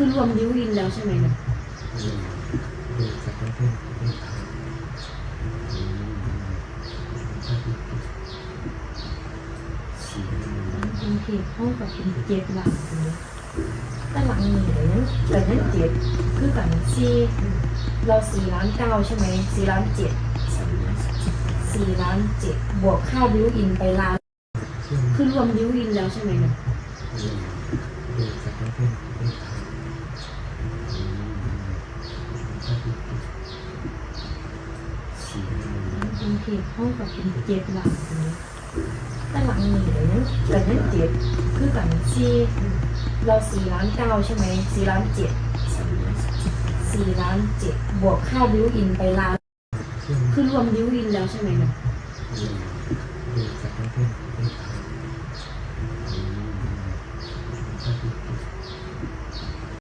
คือรวมดิวอินแล้วใช่ไหมเนี่ยดูจากประเประเทศไทยรุงเทพห้องกับเป็นเจ็ดหลังเลยแต่หลังนี้แต่ยังแต่ยังเจ็ดคือกันสี่เราสี่ล้านเก้าใช่ไหมสี่ล้านเจ็ดสี่ล้านเจ็ดบวกค่าดิวอินไปล้านคืองคือรวมดิวอินแล้วใช่ไหมเนี่ย ดูจากประเทศประเทศไทยอืมสี่ กรุงเทพห้องกับเป็นเจ็ดหลังแต่หลังนี้แต่ยังแต่ยังเจ็ดคือกันสี่เราสี่ล้านเก้าใช่ไหมสี่ล้านเจ็ดสี่ล้านเจ็ดบวกค่าดิวอินไปล้าน คือรวมดิวอินแล้วใช่ไหมเนี่ย